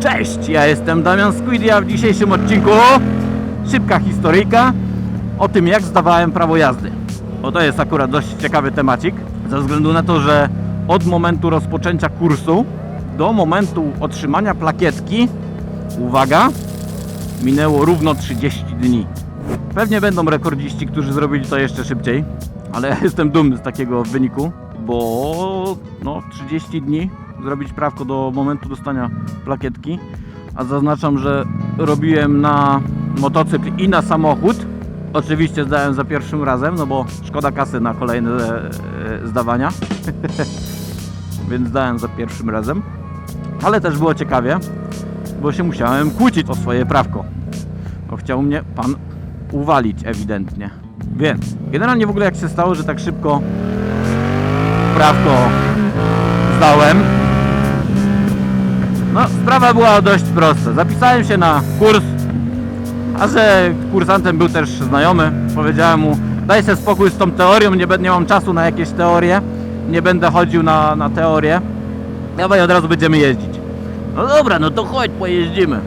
Cześć, ja jestem Damian Squid, a w dzisiejszym odcinku szybka historyjka o tym jak zdawałem prawo jazdy. Bo to jest akurat dość ciekawy temacik, ze względu na to, że od momentu rozpoczęcia kursu do momentu otrzymania plakietki, uwaga, minęło równo 30 dni. Pewnie będą rekordziści, którzy zrobili to jeszcze szybciej, ale ja jestem dumny z takiego wyniku, bo no 30 dni zrobić prawko do momentu dostania plakietki, a zaznaczam, że robiłem na motocykl i na samochód. Oczywiście zdałem za pierwszym razem, no bo szkoda kasy na kolejne e, zdawania, więc zdałem za pierwszym razem. Ale też było ciekawie, bo się musiałem kłócić o swoje prawko. Bo chciał mnie pan uwalić ewidentnie. Więc generalnie w ogóle jak się stało, że tak szybko prawko zdałem. No, sprawa była dość prosta. Zapisałem się na kurs, a że kursantem był też znajomy, powiedziałem mu, daj sobie spokój z tą teorią, nie, nie mam czasu na jakieś teorie, nie będę chodził na, na teorię, dawaj od razu będziemy jeździć. No dobra, no to chodź, pojeździmy.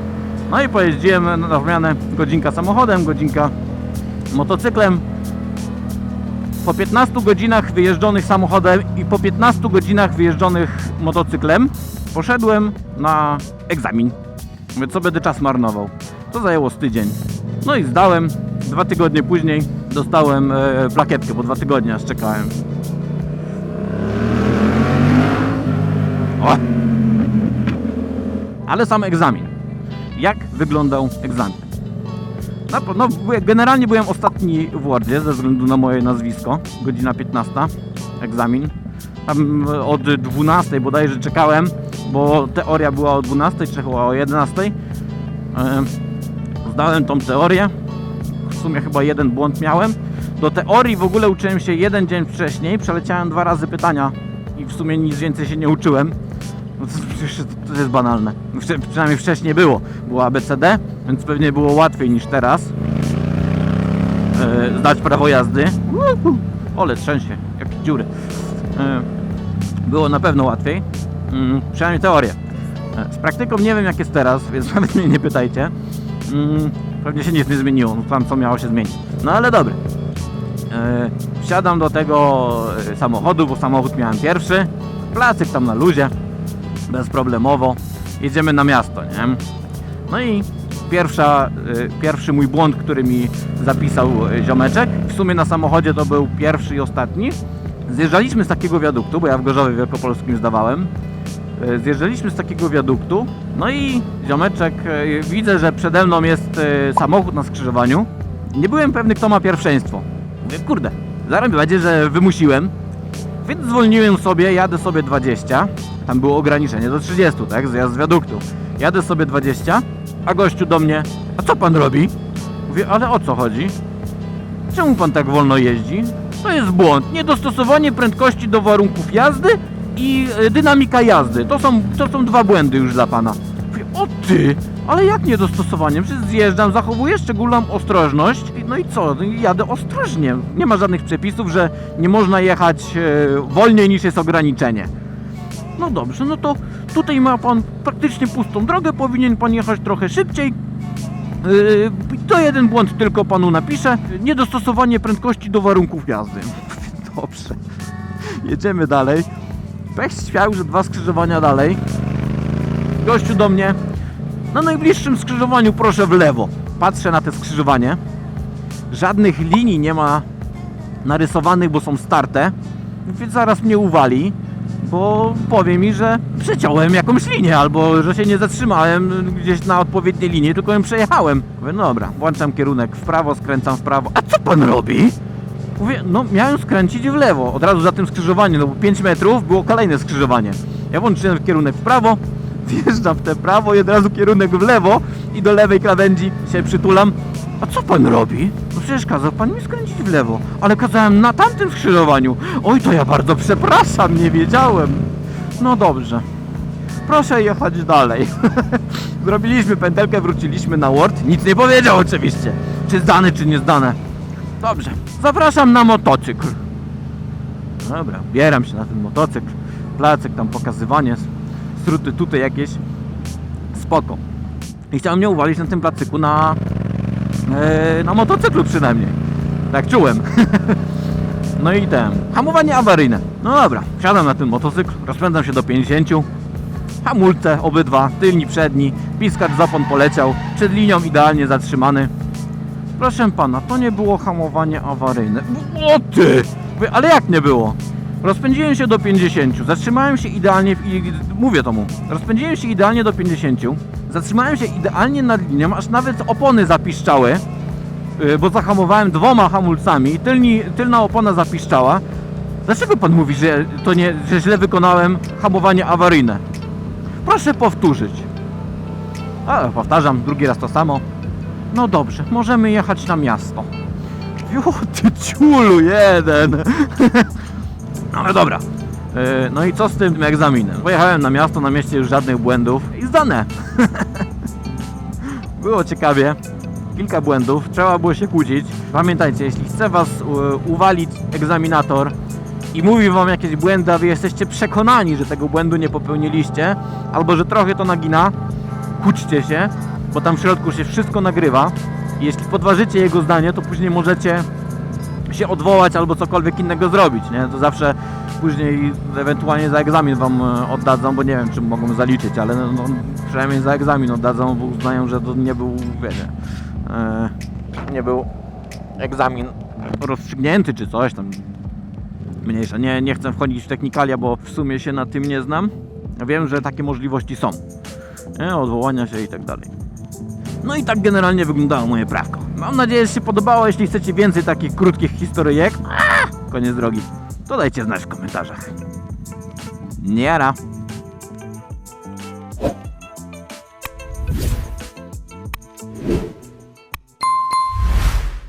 No i pojeździłem na zmianę godzinka samochodem, godzinka motocyklem. Po 15 godzinach wyjeżdżonych samochodem i po 15 godzinach wyjeżdżonych motocyklem poszedłem na egzamin. Mówię, co będę czas marnował. To zajęło z tydzień. No i zdałem. Dwa tygodnie później dostałem e, plakietkę, bo dwa tygodnie aż czekałem. O! Ale sam egzamin. Jak wyglądał egzamin? No, generalnie byłem ostatni w Wordzie ze względu na moje nazwisko. Godzina 15, egzamin. Tam e, od 12 bodajże czekałem, bo teoria była o 12 czy chyba o 11. E, Zdałem tą teorię. W sumie chyba jeden błąd miałem. Do teorii w ogóle uczyłem się jeden dzień wcześniej. Przeleciałem dwa razy pytania i w sumie nic więcej się nie uczyłem. No to, jest banalne. Przynajmniej wcześniej było. Było ABCD, więc pewnie było łatwiej niż teraz e, zdać prawo jazdy. Ole, trzęsie, jakie dziury. E, było na pewno łatwiej. Mm, przynajmniej teorię. E, Z praktyką nie wiem jak jest teraz, więc nawet mnie nie pytajcie. Mm, Pewnie się nic nie zmieniło, no tam co miało się zmienić. No ale dobra. E, Wsiadam do tego e, samochodu, bo samochód miałem pierwszy. Placyk tam na luzie, bezproblemowo. Jedziemy na miasto, nie? No i pierwsza, pierwszy mój błąd, który mi zapisał ziomeczek, w sumie na samochodzie to był pierwszy i ostatni. Zjeżdżaliśmy z takiego wiaduktu, bo ja w Gorzowie Wielkopolskim zdawałem. Y, Zjeżdżaliśmy z takiego wiaduktu, no i ziomeczek, y, widzę, że przede mną jest y, samochód na skrzyżowaniu. Nie byłem pewny, kto ma pierwszeństwo. Mówię, kurde, zaraz będzie, że wymusiłem. Więc zwolniłem sobie, jadę sobie 20. Tam było ograniczenie do 30, tak? Zjazd z wiaduktu. Jadę sobie 20, a gościu do mnie, a co pan robi? Mówię, ale o co chodzi? Czemu pan tak wolno jeździ? To jest błąd. Niedostosowanie prędkości do warunków jazdy i e, dynamika jazdy. To są, to są dwa błędy już dla pana. Mówię, o ty, ale jak niedostosowanie? Przecież zjeżdżam, zachowuję szczególną ostrożność. No i co? No Jadę ostrożnie. Nie ma żadnych przepisów, że nie można jechać e, wolniej niż jest ograniczenie. No dobrze, no to tutaj ma pan praktycznie pustą drogę, powinien pan jechać trochę szybciej. Yy, to jeden błąd tylko panu napiszę. Niedostosowanie prędkości do warunków jazdy. Dobrze. Jedziemy dalej. Pech świał, że dwa skrzyżowania dalej. Gościu do mnie. Na najbliższym skrzyżowaniu proszę w lewo. Patrzę na te skrzyżowanie. Żadnych linii nie ma narysowanych, bo są starte. Więc zaraz mnie uwali, bo powie mi, że przeciąłem jakąś linię, albo że się nie zatrzymałem gdzieś na odpowiedniej linii, tylko ją przejechałem. Mówię, no dobra, włączam kierunek w prawo, skręcam w prawo. A co pan robi? Mówię, no miałem skręcić w lewo, od razu za tym skrzyżowaniem, no bo 5 metrów było kolejne skrzyżowanie. Ja włączyłem kierunek w prawo, wjeżdżam w te prawo i od razu kierunek w lewo i do lewej krawędzi się przytulam. A co pan robi? No przecież kazał pan mi skręcić w lewo, ale kazałem na tamtym skrzyżowaniu. Oj, to ja bardzo przepraszam, nie wiedziałem. No dobrze. Proszę jechać dalej. Zrobiliśmy pętelkę, wróciliśmy na Word. Nic nie powiedział oczywiście. Czy zdane, czy nie zdane. Dobrze. Zapraszam na motocykl. Dobra, bieram się na ten motocykl. Placek tam pokazywanie. Struty tutaj jakieś. spoko. I chciałem mnie uwalić na tym placyku na, na motocyklu przynajmniej. Tak czułem. no i ten, hamowanie awaryjne. No dobra, wsiadam na ten motocykl, rozpędzam się do 50. Hamulce obydwa, tylni, przedni, piskacz zapon poleciał, przed linią idealnie zatrzymany. Proszę pana, to nie było hamowanie awaryjne. O ty! Ale jak nie było? Rozpędziłem się do 50, zatrzymałem się idealnie, w- mówię to mu, rozpędziłem się idealnie do 50, zatrzymałem się idealnie nad linią, aż nawet opony zapiszczały, yy, bo zahamowałem dwoma hamulcami, tylni, tylna opona zapiszczała. Dlaczego pan mówi, że to nie, że źle wykonałem hamowanie awaryjne? Proszę powtórzyć. A, powtarzam, drugi raz to samo. No dobrze, możemy jechać na miasto. Jo, ty ciulu jeden. No dobra. Yy, No i co z tym egzaminem? Pojechałem na miasto, na mieście już żadnych błędów i zdane. Było ciekawie. Kilka błędów, trzeba było się kłócić. Pamiętajcie, jeśli chce was uwalić egzaminator i mówi wam jakieś błędy, a wy jesteście przekonani, że tego błędu nie popełniliście, albo że trochę to nagina, kłóćcie się, bo tam w środku się wszystko nagrywa. Jeśli podważycie jego zdanie, to później możecie się odwołać albo cokolwiek innego zrobić, nie? To zawsze później ewentualnie za egzamin wam e, oddadzą, bo nie wiem, czy mogą zaliczyć, ale no, no, przynajmniej za egzamin oddadzą, bo uznają, że to nie był, wiecie, e, nie był egzamin rozstrzygnięty czy coś tam. Mniejsza. Nie, nie chcę wchodzić w technikalia, bo w sumie się na tym nie znam. Wiem, że takie możliwości są. Nie? Odwołania się i tak dalej. No i tak generalnie wyglądało moje prawko. Mam nadzieję, że się podobało. Jeśli chcecie więcej takich krótkich historyjek, aaa, koniec drogi, to dajcie znać w komentarzach. Niara.